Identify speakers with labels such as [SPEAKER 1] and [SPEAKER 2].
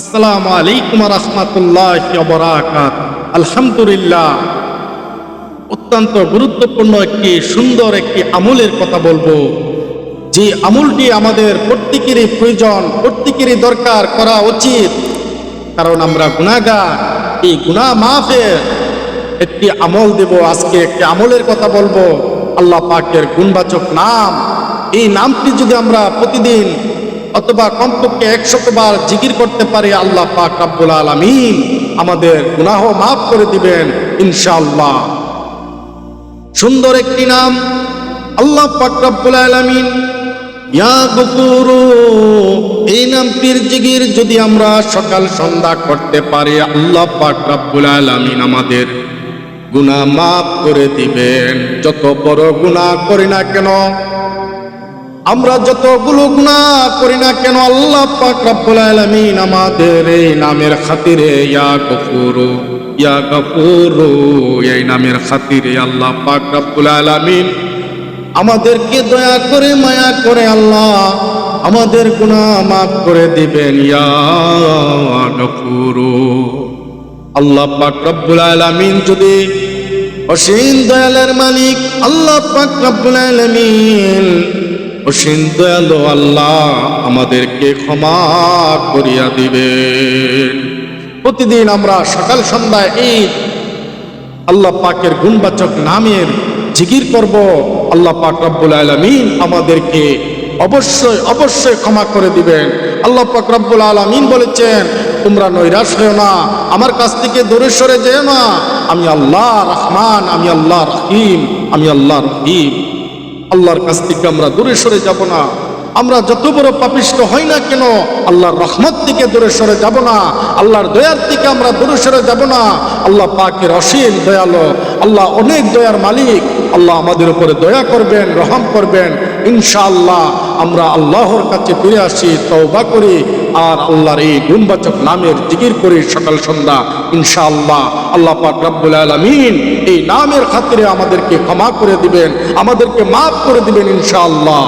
[SPEAKER 1] আসসালামু আলাইকুম রহমতুল্লাহ আলহামদুলিল্লাহ। অত্যন্ত গুরুত্বপূর্ণ একটি সুন্দর একটি আমলের কথা বলব। যে আমলটি আমাদের প্রত্যেকেরই প্রয়োজন, প্রত্যেকেরই দরকার, করা উচিত। কারণ আমরা গুণাগার এই গুণা মাফের একটি আমল দেব, আজকে একটি আমলের কথা বলব। আল্লাহ পাকের গুণবাচক নাম এই নামটি যদি আমরা প্রতিদিন অথবা কমপক্ষে একশত বার জিকির করতে পারি, আল্লাহ পাক রাব্বুল আলামিন আমাদের গুনাহ মাফ করে দিবেন, ইনশাআল্লাহ। সুন্দর একটি নাম, আল্লাহ পাক রাব্বুল আলামিন। ইয়া গফুরু, এই নামটির জিকির যদি আমরা সকাল সন্ধ্যা করতে পারি, আল্লাহ পাক রাব্বুল আলামিন আমাদের গুনাহ মাফ করে দিবেন। যত বড় গুনাহ করি না কেন আমরা যতগুলো গুনাহ করি না কেন আল্লাহ পাক রব্বুল আলামিন আমাদের এই নামের খাতিরে, ইয়া গফুরু ইয়া গফুরু, এই নামের খাতিরে আল্লাহ পাক রব্বুল আলামিন আমাদেরকে দয়া করে, মায়া করে আল্লাহ আমাদের মাফ করে দিবেন, ইয়া গফুরু। আল্লাহ পাক রব্বুল আলামিন যদি অসীম দয়ালের মালিক, আল্লাহ পাক রব্বুল আলামিন অসীম দয়ালু আল্লাহ আমাদেরকে ক্ষমা করিয়া দিবেন। প্রতিদিন আমরা সকাল সন্ধ্যায় এই আল্লাহ পাকের গুণবাচক নামের জিকির করব। আল্লাহ পাক রব্বুল আলামিন আমাদেরকে অবশ্যই অবশ্যই ক্ষমা করে দিবেন। আল্লাহ পাক রব্বুল আলামিন বলেছেন, তোমরা নৈরাশ হয়েও না, আমার কাছ থেকে দূরে সরে যেও না। আমি আল্লাহ রহমান, আমি আল্লাহ রহিম, আমি আল্লাহ রহিম। আল্লাহর কাছ থেকে আমরা দূরে সরে যাব না। আমরা যত বড় পাপিষ্ট হই না কেন, আল্লাহর রহমত থেকে দূরে সরে যাব না। আল্লাহর দয়ার থেকে আমরা দূরে সরে যাব না। আল্লাহ পাকের অসীম দয়ালো, আল্লাহ অনেক দয়ার মালিক। আল্লাহ আমাদের উপরে দয়া করবেন, রহম করবেন। ইনশাআল্লাহ আমরা আল্লাহর কাছে ফিরে আসি, তওবা করি। আর আল্লাহর এই গুণবাচক নামের জিকির করে সকাল সন্ধ্যা, ইনশাআল্লাহ আল্লাহ পাক রব্বুল আলামিন এই নামের খাতিরে আমাদেরকে ক্ষমা করে দিবেন, আমাদেরকে মাফ করে দিবেন, ইনশাআল্লাহ।